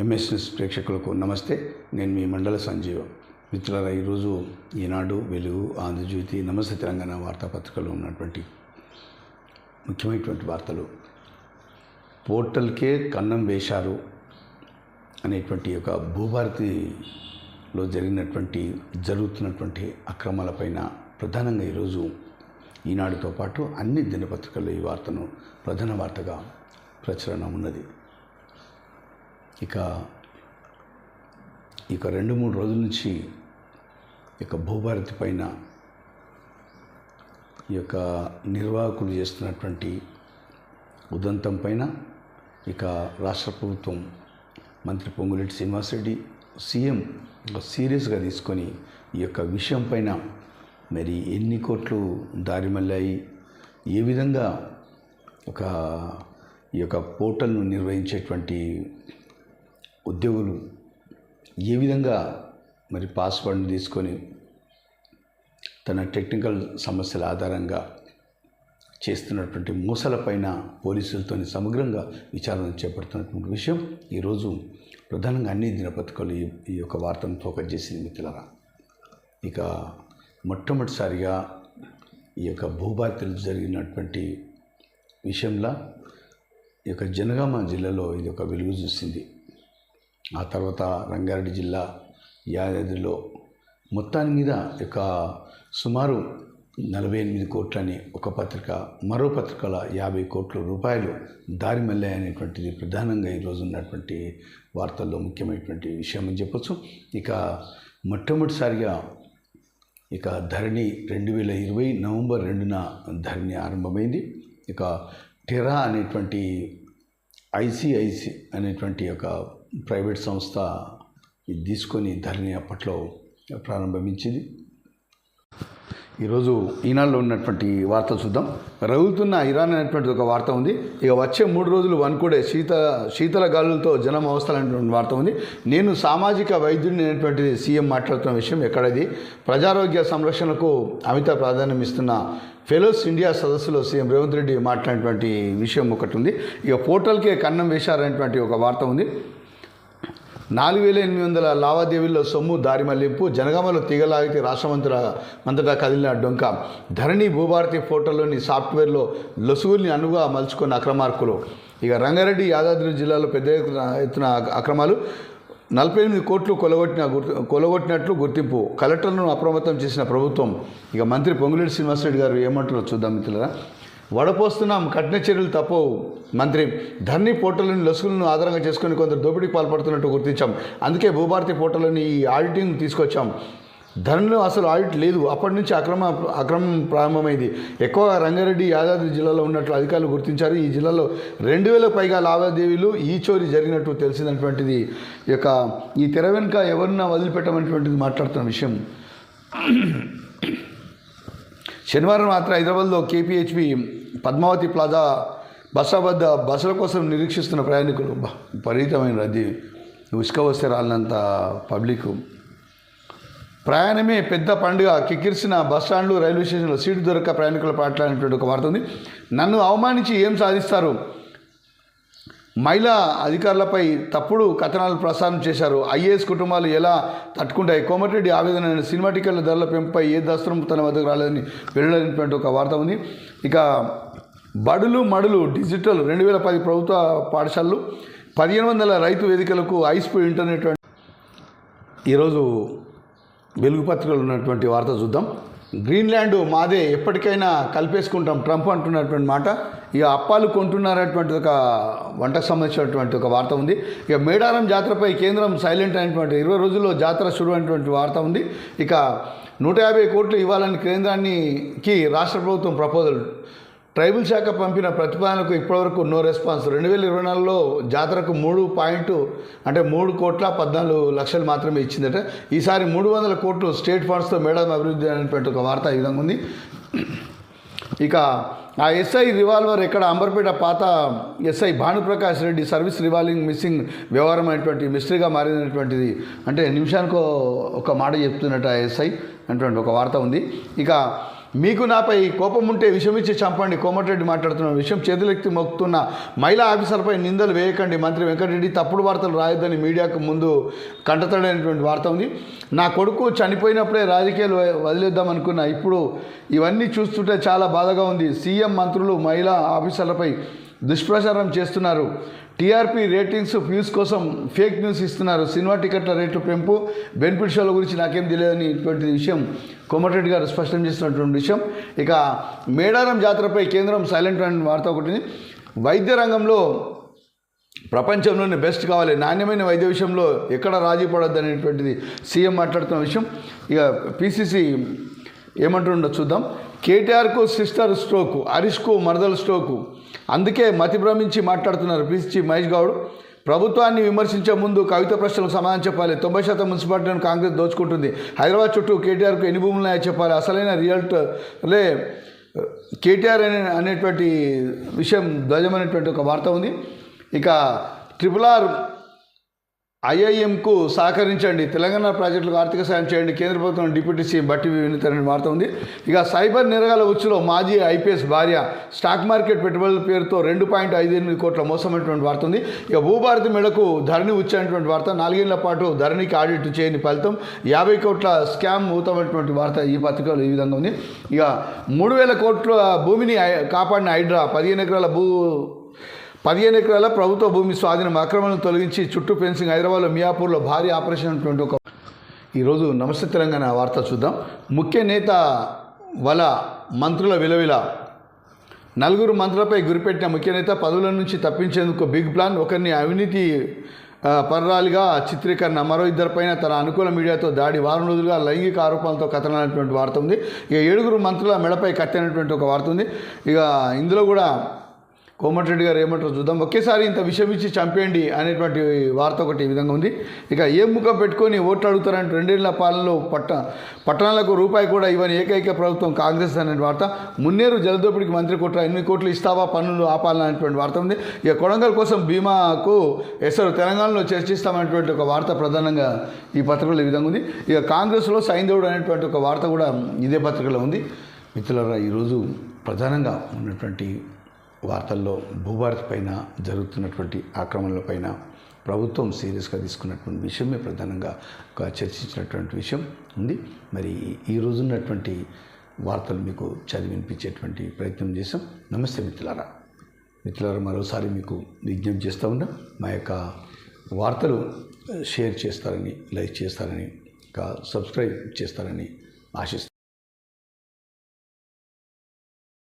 MSS ప్రేక్షకులకు నమస్తే. నేను మీ మండల సంజీవ. మిత్రులారా ఈరోజు ఈనాడు వెలుగు ఆంధ్రజ్యోతి నమస్తే తెలంగాణ వార్తాపత్రికలో ఉన్నటువంటి ముఖ్యమైనటువంటి వార్తలు. పోర్టల్కే కన్నం వేశారు అనేటువంటి ఒక భూభారతిలో జరిగినటువంటి జరుగుతున్నటువంటి అక్రమాలపైన ప్రధానంగా ఈరోజు ఈనాడుతో పాటు అన్ని దినపత్రికల్లో ఈ వార్తను ప్రధాన వార్తగా ప్రచురణ ఉన్నది. ఇక ఇక రెండు మూడు రోజుల నుంచి ఇక భూభారతి పైన ఈ యొక్క నిర్వాహకులు చేస్తున్నటువంటి ఉదంతం పైన ఇక రాష్ట్ర ప్రభుత్వం మంత్రి పొంగులేటి శ్రీనివాసరెడ్డి సీఎం ఒక సీరియస్గా తీసుకొని ఈ యొక్క విషయం పైన మరి ఎన్ని కోట్లు దారి మళ్ళాయి ఏ విధంగా ఒక ఈ యొక్క పోర్టల్ను నిర్వహించేటువంటి ఉద్యోగులు ఏ విధంగా మరి పాస్వర్డ్ని తీసుకొని తన టెక్నికల్ సమస్యల ఆధారంగా చేస్తున్నటువంటి మూసలపైన పోలీసులతో సమగ్రంగా విచారణ చేపడుతున్నటువంటి విషయం ఈరోజు ప్రధానంగా అన్ని దినపత్రికలు ఈ ఈ యొక్క వార్తను ఫోకస్ చేసింది మిత్రులరా. ఇక మొట్టమొదటిసారిగా ఈ యొక్క భూభారతులు జరిగినటువంటి విషయంలో ఈ యొక్క జనగామ జిల్లాలో ఇది ఒక వెలుగు చూసింది. ఆ తర్వాత రంగారెడ్డి జిల్లా యాదాద్రిలో మొత్తాన్ని మీద ఒక సుమారు నలభై ఎనిమిది కోట్లని ఒక పత్రిక మరో పత్రికల యాభై కోట్ల రూపాయలు దారి మళ్ళాయనేటువంటిది ప్రధానంగా ఈరోజు ఉన్నటువంటి వార్తల్లో ముఖ్యమైనటువంటి విషయం అని చెప్పొచ్చు. ఇక మొట్టమొదటిసారిగా ఇక ధరణి రెండు వేల ఇరవై నవంబర్ రెండున ధరణి ఆరంభమైంది. ఇక టెరా అనేటువంటి ఐసిఐసి అనేటువంటి ఒక ప్రైవేట్ సంస్థ ఇది తీసుకొని ధరణి అప్పట్లో ప్రారంభించింది. ఈరోజు ఈనాడులో ఉన్నటువంటి వార్తలు చూద్దాం. రగులుతున్న ఇరాన్ అనేటువంటి ఒక వార్త ఉంది. ఇక వచ్చే మూడు రోజులు వనుకుడే శీత శీతల గాలులతో జనం అవస్థలనేటువంటి వార్త ఉంది. నేను సామాజిక వైద్యుడిని అనేటువంటిది సీఎం మాట్లాడుతున్న విషయం ఎక్కడది? ప్రజారోగ్య సంరక్షణకు అమిత ప్రాధాన్యం ఇస్తున్న ఫెలోస్ ఇండియా సదస్సులో సీఎం రేవంత్ రెడ్డి మాట్లాడినటువంటి విషయం ఒకటి ఉంది. ఇక పోర్టల్కే కన్నం వేశారనేటువంటి ఒక వార్త ఉంది. నాలుగు వేల ఎనిమిది వందల లావాదేవీల్లో సొమ్ము దారి మళ్ళింపు జనగామలో తీగలాగితే రాష్ట్రమంత్ర అంతటా కదిలిన డొంక. ధరణి భూభారతి పోర్టల్లోని సాఫ్ట్వేర్లో లొసుగుల్ని అనుగా మలుచుకున్న అక్రమార్కులు. ఇక రంగారెడ్డి యాదాద్రి జిల్లాలో పెద్ద ఎత్తున ఎత్తున అక్రమాలు. నలభై ఎనిమిది కోట్లు కొలగొట్టిన గుర్తు కొలగొట్టినట్లు గుర్తింపు. కలెక్టర్లను అప్రమత్తం చేసిన ప్రభుత్వం. ఇక మంత్రి పొంగులేటి శ్రీనివాసరెడ్డి గారు ఏమంటారో చూద్దాం మిత్రులరా. వడపోస్తున్నాం కఠిన చర్యలు తప్పవు. మంత్రి ధర్ని పోర్టల్ని లసుకులను ఆధారంగా చేసుకుని కొందరు దోపిడీకి పాల్పడుతున్నట్టు గుర్తించాం. అందుకే భూభారతి పోర్టల్ని ఈ ఆడిటింగ్ తీసుకొచ్చాం. ధరణిలో అసలు ఆడిట్ లేదు. అప్పటి నుంచి అక్రమ అక్రమం ప్రారంభమైంది. ఎక్కువగా రంగారెడ్డి యాదాద్రి జిల్లాలో ఉన్నట్లు అధికారులు గుర్తించారు. ఈ జిల్లాలో రెండు వేల పైగా లావాదేవీలు ఈ చోరీ జరిగినట్టు తెలిసినటువంటిది ఈ యొక్క ఈ తెర వెనుక ఎవరినా వదిలిపెట్టమనేటువంటిది మాట్లాడుతున్న విషయం. శనివారం రాత్రి హైదరాబాద్లో కేపీహెచ్పి పద్మావతి ప్లాజా బస్సా వద్ద బస్సుల కోసం నిరీక్షిస్తున్న ప్రయాణికులు విపరీతమైన రద్దీ. ఉసుక వస్తే రాలినంత పబ్లిక్. ప్రయాణమే పెద్ద పండుగ. కిక్కిరిసిన బస్ స్టాండ్లు రైల్వే స్టేషన్లో సీటు దొరక్క ప్రయాణికులు పాటలనేటువంటి ఒక వార్త ఉంది. నన్ను అవమానించి ఏం సాధిస్తారు? మహిళా అధికారులపై తప్పుడు కథనాలు ప్రసారం చేశారు. ఐఏఎస్ కుటుంబాలు ఎలా తట్టుకుంటాయి? కోమటిరెడ్డి ఆవేదన సినిమా టికెట్ల ధరల పెంపుపై ఏ దస్త్రం తన వద్దకు రాలేదని వెళ్ళలేనటువంటి ఒక వార్త ఉంది. ఇక బడులు మడులు డిజిటల్ రెండు వేల పది ప్రభుత్వ పాఠశాలలు పదిహేను వందల రైతు వేదికలకు హైస్పీడ్ ఇంటర్నెట్ ఈరోజు వెలుగు పత్రికలు ఉన్నటువంటి వార్త చూద్దాం. గ్రీన్లాండ్ మాదే ఎప్పటికైనా కలిపేసుకుంటాం. ట్రంప్ అంటున్నటువంటి మాట ఇక అప్పాలు కొంటున్నారటువంటి ఒక వంటకు సంబంధించినటువంటి ఒక వార్త ఉంది. ఇక మేడారం జాతరపై కేంద్రం సైలెంట్ అయినటువంటి ఇరవై రోజుల్లో జాతర షురు అయినటువంటి వార్త ఉంది. ఇక నూట యాభై కోట్లు ఇవ్వాలని కేంద్రానికి రాష్ట్ర ప్రభుత్వం ప్రపోజల్ ట్రైబల్ శాఖ పంపిన ప్రతిపాదనకు ఇప్పటివరకు నో రెస్పాన్స్. రెండు వేల ఇరవై నాలుగులో జాతరకు మూడు పాయింట్ అంటే మూడు కోట్ల పద్నాలుగు లక్షలు మాత్రమే ఇచ్చిందట. ఈసారి మూడు వందల కోట్లు స్టేట్ ఫండ్స్తో మేడం అభివృద్ధి అనేటువంటి ఒక వార్త ఈ విధంగా ఉంది. ఇక ఆ ఎస్ఐ రివాల్వర్ ఇక్కడ అంబర్పేట పాత SI Bhanuprakash Reddy service revolving missing వ్యవహారం అనేటువంటి మిస్టరీగా మారినటువంటిది అంటే నిమిషానికి ఒక మాట చెప్తున్నట్టు ఆ ఎస్ఐ అటువంటి ఒక వార్త ఉంది. ఇక మీకు నాపై కోపం ఉంటే విషమిచ్చి చంపండి. కోమటిరెడ్డి మాట్లాడుతున్న విషయం చేతులెత్తి మొక్కుతున్న మహిళా ఆఫీసర్పై నిందలు వేయకండి. మంత్రి వెంకటరెడ్డి తప్పుడు వార్తలు రాయొద్దని మీడియాకు ముందు కంటతడైనటువంటి వార్త ఉంది. నా కొడుకు చనిపోయినప్పుడే రాజకీయాలు వదిలేద్దాం అనుకున్నా. ఇప్పుడు ఇవన్నీ చూస్తుంటే చాలా బాధగా ఉంది. సీఎం మంత్రులు మహిళా ఆఫీసర్లపై దుష్ప్రచారం చేస్తున్నారు. టీఆర్పీ రేటింగ్స్ వ్యూస్ కోసం ఫేక్ న్యూస్ ఇస్తున్నారు. సినిమా టికెట్ల రేట్లు పెంపు బెనిఫిట్ షోల గురించి నాకేం తెలియదనేటువంటి విషయం కోమటిరెడ్డి గారు స్పష్టం చేస్తున్నటువంటి విషయం. ఇక మేడారం జాతరపై కేంద్రం సైలెంట్ అనే వార్త ఒకటి వైద్య రంగంలో ప్రపంచంలోనే బెస్ట్ కావాలి. నాణ్యమైన వైద్య విషయంలో ఎక్కడ రాజీ పడొద్దు అనేటువంటిది సీఎం మాట్లాడుతున్న విషయం. ఇక పిసిసి ఏమంటుండో చూద్దాం. కేటీఆర్కు సిస్టర్ స్ట్రోకు హరీష్కు మరదల స్ట్రోకు. అందుకే మతి భ్రమించి మాట్లాడుతున్నారు పిసిచి మహేష్ గౌడ్. ప్రభుత్వాన్ని విమర్శించే ముందు కవిత ప్రశ్నలకు సమాధానం చెప్పాలి. తొంభై శాతం మున్సిపాలిటీలను కాంగ్రెస్ దోచుకుంటుంది. హైదరాబాద్ చుట్టూ కేటీఆర్కు ఎన్ని భూములు ఉన్నాయో చెప్పాలి. అసలైన రియల్టలే కేటీఆర్ అనే అనేటువంటి విషయం ధ్వజమైనటువంటి ఒక వార్త ఉంది. ఇక ట్రిపుల్ ఆర్ ఐఐఎంకు సహకరించండి. తెలంగాణ ప్రాజెక్టులకు ఆర్థిక సాయం చేయండి. కేంద్ర ప్రభుత్వం డిప్యూటీ సీఎం బట్టి వినీత్ అనే వార్త ఉంది. ఇక సైబర్ నిరగాల ఉచ్చులో మాజీ ఐపీఎస్ భార్య స్టాక్ మార్కెట్ పెట్టుబడుల పేరుతో రెండు పాయింట్ ఐదు ఎనిమిది కోట్ల మోసమైనటువంటి వార్త ఉంది. ఇక భూభారతి మేడకు ధరణి వచ్చేటువంటి వార్త. నాలుగేళ్ళ పాటు ధరణికి ఆడిట్ చేయని ఫలితం యాభై కోట్ల స్కామ్ మూతమైనటువంటి వార్త ఈ పత్రికలో ఈ విధంగా ఉంది. ఇక మూడు వేల కోట్ల భూమిని కాపాడిన హైడ్రా పదిహేను ఎకరాల భూ పదిహేను ఎకరాల ప్రభుత్వ భూమి స్వాధీనం అక్రమాలను తొలగించి చుట్టూ ఫెన్సింగ్ హైదరాబాద్లో మియాపూర్లో భారీ ఆపరేషన్ అటువంటి ఒక ఈరోజు నమస్తే తెలంగాణ వార్త చూద్దాం. ముఖ్య నేత వల మంత్రుల విలవిల. నలుగురు మంత్రులపై గురిపెట్టిన ముఖ్య నేత పదవుల నుంచి తప్పించేందుకు బిగ్ ప్లాన్. ఒకరిని అవినీతి పర్రాలుగా చిత్రీకరణ మరో ఇద్దరిపైన తన అనుకూల మీడియాతో దాడి. వారం రోజులుగా లైంగిక ఆరోపణలతో కథనైనటువంటి వార్త ఉంది. ఇక ఏడుగురు మంత్రుల మెడపై కట్టినటువంటి ఒక వార్త ఉంది. ఇక ఇందులో కూడా కోమటిరెడ్డి గారు ఏమంటారు చూద్దాం. ఒకేసారి ఇంత విషయం ఇచ్చి చంపేయండి అనేటువంటి వార్త ఒకటి ఈ విధంగా ఉంది. ఇక ఏ ముఖం పెట్టుకొని ఓట్లు అడుగుతారంటే రెండేళ్ళ పాలనలో పట్ట పట్టణాలకు రూపాయి కూడా ఇవ్వని ఏకైక ప్రభుత్వం కాంగ్రెస్ అనే వార్త. మున్నేరు జలదోపిడికి మంత్రి కుట్ర ఎనిమిది కోట్లు ఇస్తావా పన్నులు పాలన అనేటువంటి వార్త ఉంది. ఇక కొడంగల్ కోసం బీమాకు ఎసరు తెలంగాణలో చర్చిస్తామనేటువంటి ఒక వార్త ప్రధానంగా ఈ పత్రికలో ఈ విధంగా ఉంది. ఇక కాంగ్రెస్లో సైంధవుడు అనేటువంటి ఒక వార్త కూడా ఇదే పత్రికలో ఉంది. మిత్రులరా ఈరోజు ప్రధానంగా ఉన్నటువంటి వార్తల్లో భూభారత్ పైన జరుగుతున్నటువంటి ఆక్రమణల పైన ప్రభుత్వం సీరియస్గా తీసుకున్నటువంటి విషయమే ప్రధానంగా ఒక చర్చించినటువంటి విషయం ఉంది. మరి ఈ రోజున్నటువంటి వార్తలు మీకు చదివి వినిపించేటువంటి ప్రయత్నం చేశాం. నమస్తే మిత్రులారా. మిత్రులారా మరోసారి మీకు విజ్ఞప్తి చేస్తూ ఉన్నా మా యొక్క వార్తలు షేర్ చేస్తారని లైక్ చేస్తారని ఇంకా సబ్స్క్రైబ్ చేస్తారని ఆశిస్తాను